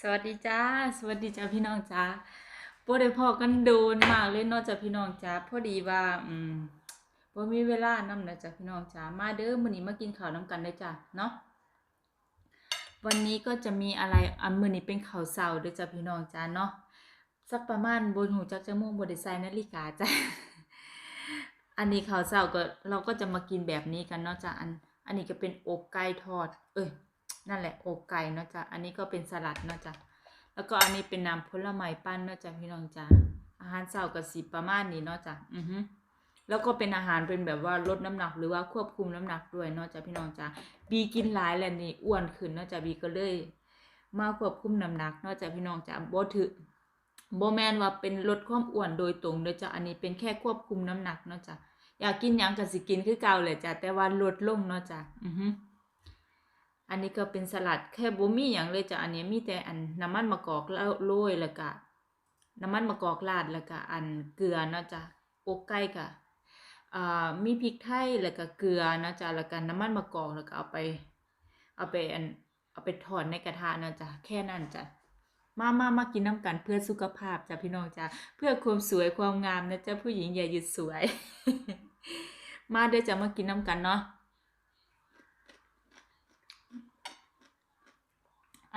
สวัสดีจ้า สวัสดีจ้าพี่น้องจ้าบ่ได้พอกันโดนมากเลยนาะจ้าพี่น้องจ้าพอดีว่า อืมบ่มีเวลานำนะจ้าพี่น้องจ้ามาเด้อมื้อนี้มากินข้าวน้ำกันเด้อจ้าเนาะวันนี้ก็จะมีอะไรอันมื้อนี้เป็นข้าวเช้าเด้อจ้าพี่น้องจ้าเนาะสักประมาณบ่ฮู้จักจักโมงบ่ได้ใส่นาฬิกาจ้าอันนี้ข้าวเช้าก็เราก็จะมากินแบบนี้กันเนาะจ้าอัน อันนี้ก็เป็นอกไก่ทอด เอ้ย นั่นแหละอกไก่เนาะจ้ะอันนี้ก็เป็นสลัดเนาะจ้ะแล้วก็อันนี้เป็นน้ำผลไม้ปั้นเนาะจ้ะพี่น้องจ้ะอาหารเช้าก็สิประมาณนี้เนาะจ้ะอือฮึแล้วก็เป็นอาหารเป็นแบบว่าลดน้ำหนักหรือว่าควบคุมน้ำหนักด้วยเนาะจ้ะพี่น้องจ้ะบีกินหลายแล้วนี่อ้วนขึ้นเนาะจ้ะบีก็เลย มาควบคุมน้ำหนักเนาะจ้ะพี่น้องจ้ะบ่ถือบ่แมนว่าเป็นลดความอ้วนโดยตรงเด้อจ้ะอันนี้เป็นแค่ควบคุมน้ำหนักเนาะจ้ะอยากกินหยังก็สิกินคือเก่าแหละจ้ะแต่ว่าลดลงเนาะจ้ะอือฮึ อันนี้ก็เป็นสลัดแค่บ่มีหยังเลยจ้ะอันนี้มีแต่อันน้ำมันมะกอกแล้วโรยแล้วก็น้ำมันมะกอกราดแล้วก็อันเกลือเนาะจ้ะอกไก่ก็อ่ามีพริกไทยแล้วก็เกลือเนาะจ้ะแล้วก็น้ำมันมะกอกแล้วก็เอาไปเอาไปอันเอาไปทอดในกระทะเนาะจ้ะแค่นั้นจ้ะมามามากินน้ำกันเพื่อสุขภาพจ้ะพี่น้องจ้ะเพื่อความสวยความงามนะจ้ะผู้หญิงอย่าหยุดสวย มาเด้อจ้ะมากินน้ำกันเนาะ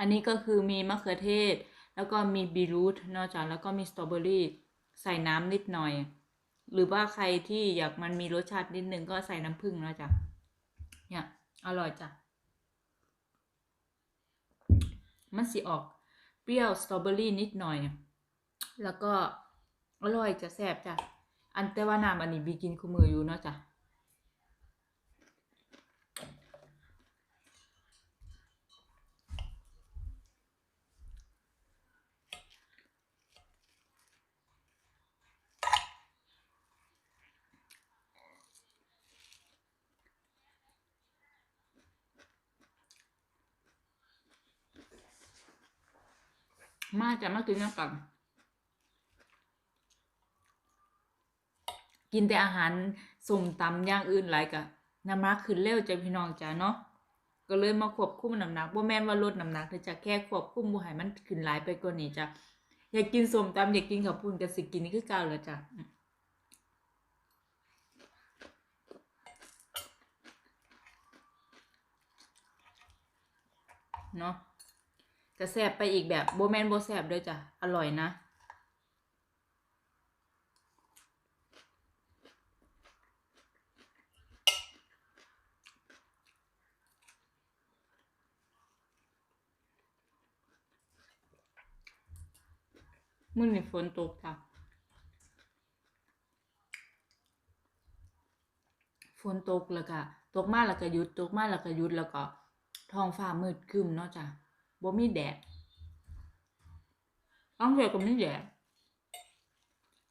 อันนี้ก็คือมีมะเขือเทศ แล้วก็มีบีรูทนอกจากแล้วก็มีสตรอเบอรี่ใส่น้ำนิดหน่อย หรือว่าใครที่อยากมันมีรสชาตินิดนึงก็ใส่น้ำผึ้งนะจ๊ะเนี่ยอร่อยจ้ะมันสิออกเปรี้ยวสตรอเบอรี่นิดหน่อย แล้วก็อร่อยจะแซ่บจ้ะอันแต่ว่าน้ำอันนี้บีกินคู่มืออยู่เนาะจ้ะ มาจะมากินน้ำกันกินแต่อาหารส้มตำอย่างอื่นหลายกะน้ำหนักขึ้นเร็วจ้ะพี่น้องจ้ะเนาะก็เลยมาควบคุมน้ำหนักบ่แม่นว่าลดน้ำหนักแต่จะแค่ควบคุมบ่ให้มันขึ้นหลายไปกว่านี้จ้ะอยากกินสมตำอยากกินข้าวปุ้นก็สิกินนี่คือเก่าแล้วจ้ะเนาะ จะแซ่บไปอีกแบบโบแม่นบ่แซ่บเด้อจ้ะ อร่อยนะ มื้อนี้ฝนตกจ้ะฝนตกแล้วก็ตกมาแล้วก็หยุด ตกมาแล้วก็หยุดแล้วก็ท้องฟ้ามืดคึมเนาะจ้ะ บ่มีแดดบางเทื่อก็มีแดด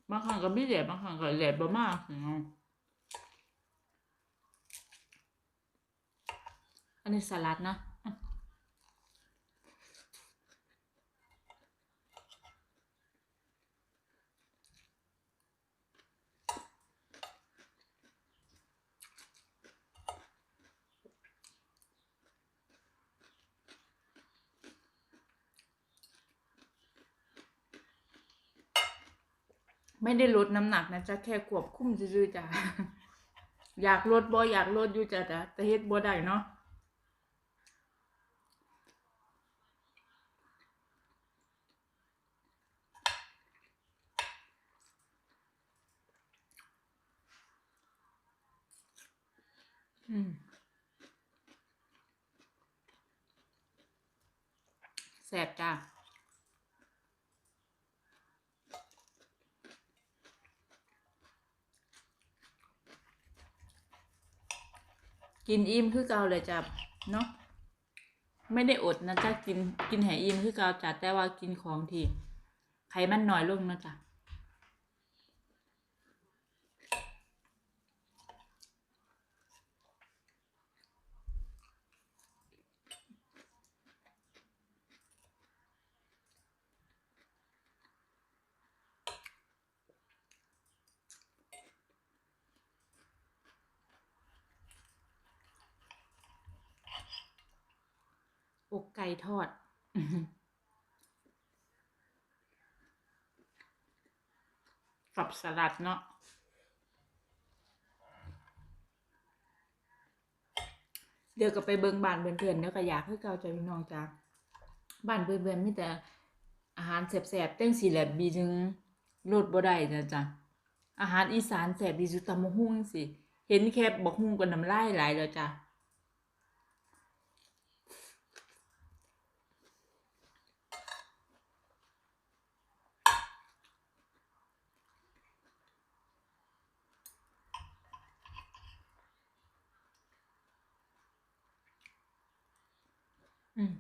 บางครั้งก็มีแดดบางครั้งก็แดดบ่มากเนาะอันนี้สลัดนะอะ ไม่ได้ลดน้ำหนักนะจ๊ะแค่ควบคุมซื่อๆจ้ะอยากลดบ่อยากลดอยู่จ้ะแต่แต่เฮ็ดบ่ได้เนาะอืมแซ่บจ้า กินอิ่มคือเก่าเลยจ้ะเนาะไม่ได้อดนะจ๊ะกินกินแห่อิ่มคือเก่าจ้ะแต่ว่ากินของที่ไขมันน้อยลงนะจ๊ะ อกไก่ทอด กับสลัดเนาะเดี๋ยวก็ไปเบิงบ้านเพื่อนๆเนาะก็อยากให้เกาใจน้องจ้าบ้านเพื่อนๆมีแต่อาหารแสบๆเต้งสีแหลบบีจึงโลดบ่ได้นะจ้าอาหารอีสานแสบดีสุดตำมะฮุ่งสิเห็นแคบบอกฮุ่งกับน้ำลายไหลแล้วจ้า อืม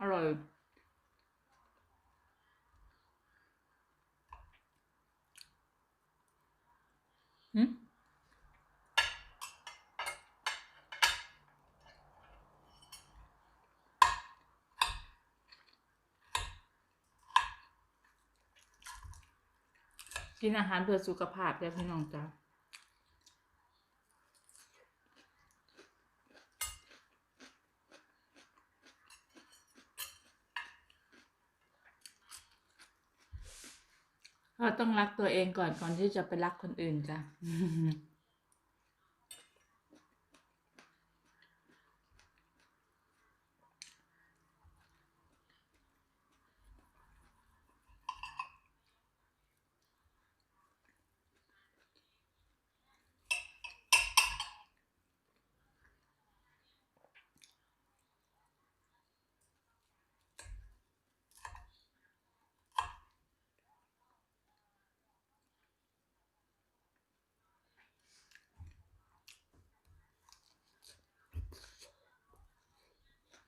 อร่อยอืมกินอาหารเพื่อสุขภาพเด้อพี่น้องจ้า เราต้องรักตัวเองก่อนก่อนที่จะไปรักคนอื่นจ้ะ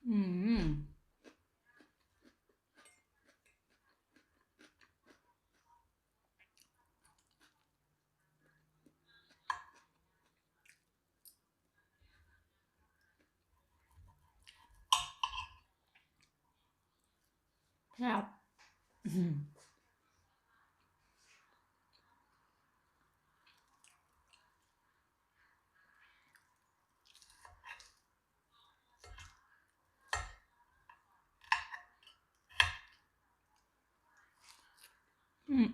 อืมครับอืมอืม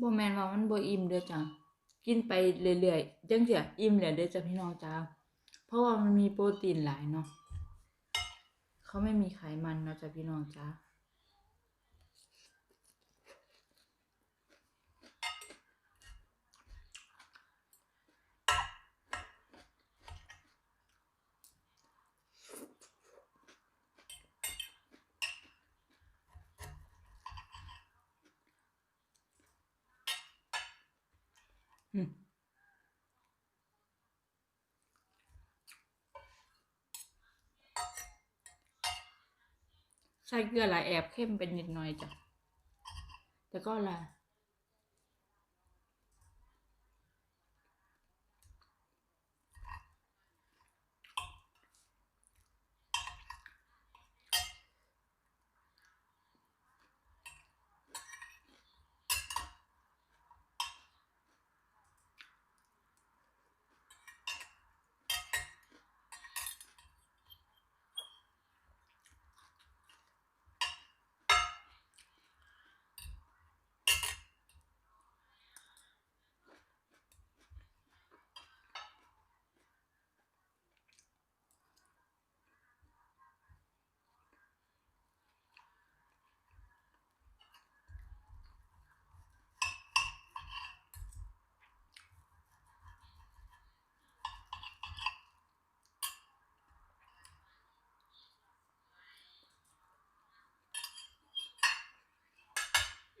บ่แมนว่ามันบ่อิ่มเด้อจ้ะกินไปเรื่อยๆจังเสียอิ่มแล้วเด้อจ้ะพี่น้องจ้าเพราะว่ามันมีโปรตีนหลายเนาะเขาไม่มีไขมันเนาะจ้ะพี่น้องจ้า ใส่เกลือหลายแอบเข้มเป็นนิดหน่อยจ้ะแต่ก็ละ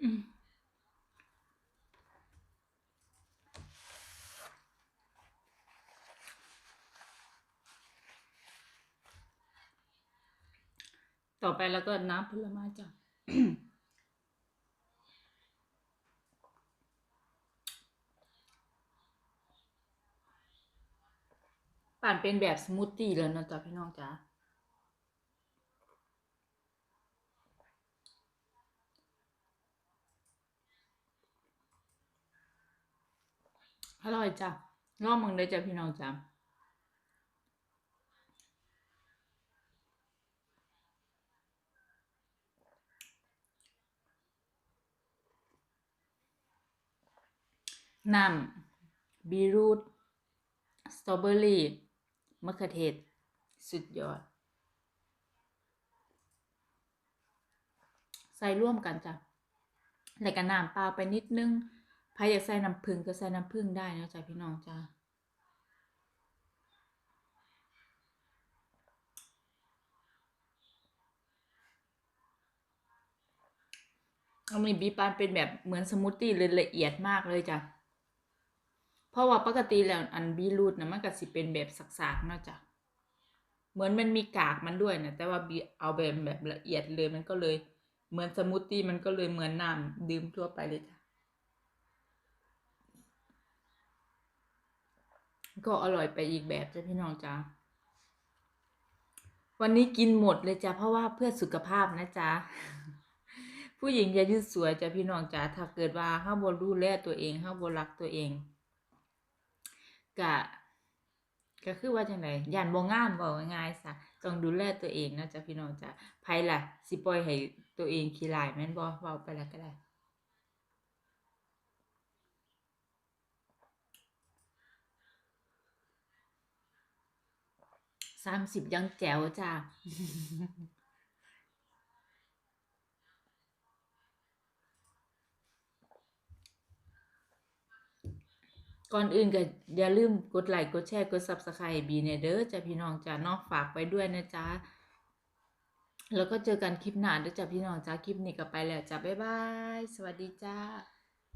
ต่อไปแล้วก็น้ำผลไม้จ้ะปั่นเป็นแบบสมูทตี้แล้วนะจ๊ะพี่น้องจ๊ะ อร่อยจ้ะลองมึงเลยจ้ะพี่น้องจ้ะน้ำบีรูทสตรอเบอรี่มะเขือเทศ สุดยอด ใส่ร่วมกันจ้ะแล้วก็น้ำเปล่าไปนิดนึง ใครอยากใส่น้ำผึ้งก็ใส่น้ำผึ้งได้นะจ๊ะพี่น้องจ้าเอามีบีปานเป็นแบบเหมือนสมูทตี้เลยละเอียดมากเลยจ้ะ เพราะว่าปกติแล้วอันบีรูทนะมันก็สิเป็นแบบสักๆเนาะจ้ะ เหมือนมันมีกากมันด้วยนะแต่ว่าบีเอาแบบแบบละเอียดเลยมันก็เลย เหมือนสมูทตี้มันก็เลยเหมือนน้ำดื่มทั่วไปเลยจ้ะ ก็อร่อยไปอีกแบบจ้ะพี่น้องจ้าวันนี้กินหมดเลยจ้ะเพราะว่าเพื่อสุขภาพนะจ๊ะผู้หญิงอย่ายืดสวยจ้ะพี่น้องจ้าถ้าเกิดว่าห้าบดูแลตัวเองห้าบรักตัวเองกะก็คือว่าจังไดย่านบ่งามบ่ง่ายๆซะต้องดูแลตัวเองนะจ๊ะพี่น้องจ้าไผล่ะ สิปล่อยให้ตัวเองขี้ลายแม่นบ่เว้าไปแล้วก็ได้ สามสิบยังแจ๋วจ้าก่อนอื่นก็อย่าลืมกดไลค์กดแชร์กด Subscribe บีเนเด้อจ้ะพี่น้องจ้านาะฝากไปด้วยนะจ๊ะ แล้วก็เจอกันคลิปหน้าด้อจ้ะพี่น้องจ้าคลิปนี้ก็ไปแล้วจ้ะบ๊ายบาย สวัสดีจ้า